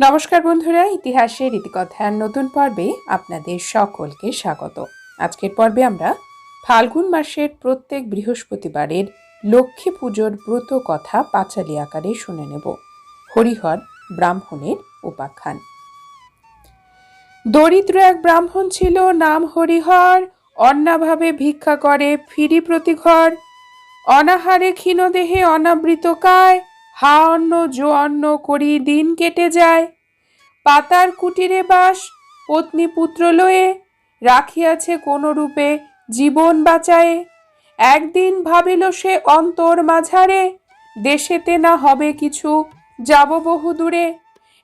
নমস্কার বন্ধুরা, ইতিহাসের রীতিকথার নতুন পর্বে আপনাদের সকলকে স্বাগত। আজকের পর্বে আমরা ফাল্গুন মাসের প্রত্যেক বৃহস্পতিবারের লক্ষ্মী পুজোর ব্রত কথা পাঁচালি আকারে শুনে নেব। হরিহর ব্রাহ্মণের উপাখ্যান। দরিদ্র এক ব্রাহ্মণ ছিল, নাম হরিহর। অন্নাভাবে ভিক্ষা করে, ফিরি প্রতি ঘর অনাহারে ক্ষীণদেহে অনাবৃত কায়। হা অন্ন জো অন্ন করি দিন কেটে যায়। পাতার কুটিরে বাস, পত্নী পুত্র লয়ে রাখিয়াছে কোন রূপে জীবন বাঁচায়ে। একদিন ভাবিল সে অন্তর মাঝারে, দেশেতে না হবে কিছু, যাব বহু দূরে।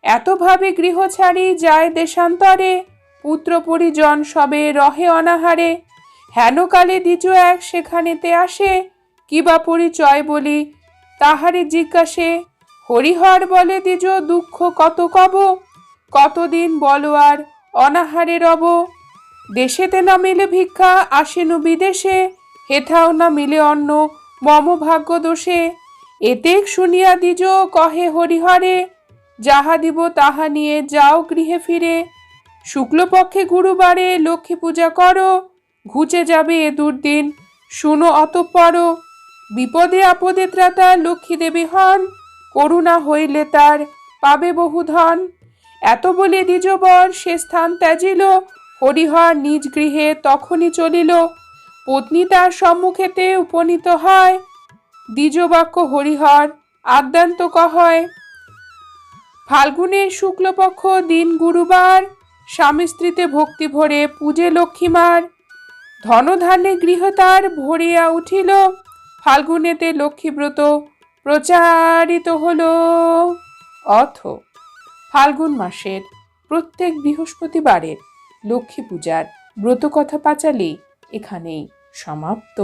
এতভাবে গৃহ ছাড়ি যায় দেশান্তরে, পুত্র পরিজন সবে রহে অনাহারে। হেনকালে দ্বিজ এক সেখানেতে আসে কিবা পরিচয় বলি তাহারে জিজ্ঞাসে, হরিহর বলে দ্বিজ দুঃখ কত কব? কতদিন বলো আর অনাহারে রব? দেশেতে না মিলে ভিক্ষা, আসেনু বিদেশে। হেথাও না মিলে অন্ন, মম ভাগ্য দোষে। এতেক শুনিয়া দ্বিজ কহে হরিহরে, যাহা দিব তাহা নিয়ে যাও গৃহে ফিরে। শুক্লপক্ষে গুরুবারে লক্ষ্মী পূজা করো, ঘুচে যাবে এ দুর্দিন, শুনো অতঃপর। বিপদে আপদে ত্রাতা লক্ষ্মী দেবী হন, করুণা হইলে তার পাবে বহু ধন। এত বলে দ্বিজবর সে স্থান ত্যাজিল, হরিহর নিজ গৃহে তখনই চলিল। পত্নী তার সম্মুখেতে উপনীত হয়। দ্বিজবাক্য হরিহর আদ্যান্ত কহয় ফাল্গুনের শুক্লপক্ষ দিন গুরুবার, স্বামী স্ত্রীতে ভক্তি ভরে পূজে লক্ষ্মীমার ধনধান্যে গৃহ তার ভরিয়া উঠিল ফাল্গুনেতে লক্ষ্মীব্রত প্রচারিত হল। অথ ফাল্গুন মাসের প্রত্যেক বৃহস্পতিবারের লক্ষ্মী পূজার ব্রতকথা পাঁচালি এখানেই সমাপ্ত।